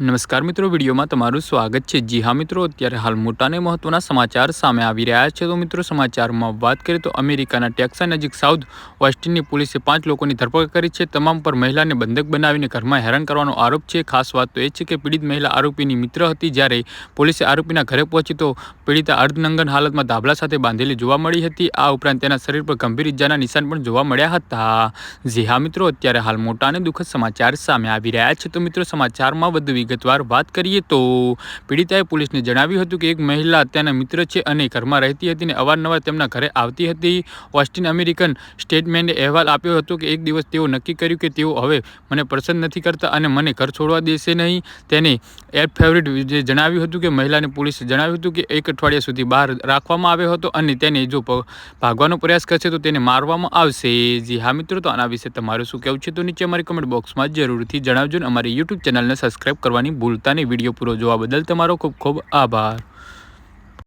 નમસ્કાર મિત્રો, વિડીયોમાં તમારું સ્વાગત છે. જી હા મિત્રો, અત્યારે હાલ મોટા અને મહત્વના સમાચાર સામે આવી રહ્યા છે. તો મિત્રો, સમાચારમાં વાત કરીએ તો અમેરિકાના ટેક્સા નજીક સાઉથ ઓસ્ટિનની પોલીસે પાંચ લોકોની ધરપકડ કરી છે. તમામ પર મહિલાને બંધક બનાવીને ઘરમાં હેરાન કરવાનો આરોપ છે. ખાસ વાત તો એ છે કે પીડિત મહિલા આરોપીની મિત્ર હતી. જ્યારે પોલીસે આરોપીના ઘરે પહોંચી તો પીડિતા અર્ધનંગન હાલતમાં ધાબલા સાથે બાંધેલી જોવા મળી હતી. આ ઉપરાંત તેના શરીર પર ગંભીર ઇજાના નિશાન પણ જોવા મળ્યા હતા. જી હા મિત્રો, અત્યારે હાલ મોટા અને દુઃખદ સમાચાર સામે આવી રહ્યા છે. તો મિત્રો, સમાચારમાં વધુ વિગતવાર વાત કરીએ તો પીડિતાએ પોલીસને જણાવ્યું હતું કે એક મહિલા તેના મિત્ર છે અને ઘરમાં રહેતી હતી અને અવારનવાર તેમના ઘરે આવતી હતી. ઓસ્ટિન અમેરિકન સ્ટેટમેન્ટે અહેવાલ આપ્યો હતો કે એક દિવસ તેઓ નક્કી કર્યું કે તેઓ હવે મને પસંદ નથી કરતા અને મને ઘર છોડવા દેશે નહીં. તેને એર ફેવરિટ જે જણાવ્યું હતું કે મહિલાને પોલીસે જણાવ્યું હતું કે એક અઠવાડિયા સુધી બહાર રાખવામાં આવ્યો હતો અને તેને જો ભાગવાનો પ્રયાસ કરશે તો તેને મારવામાં આવશે. જી હા મિત્રો, તો આના વિશે તમારું શું કહેવું છે તો નીચે અમારી કમેન્ટ બોક્સમાં જરૂરથી જણાવજો અને અમારી યુટ્યુબ ચેનલને સબસ્ક્રાઈબ કરવાની ભૂલતા વીડિયો પૂરો જોવા બદલ તમારો ખૂબ ખૂબ આભાર.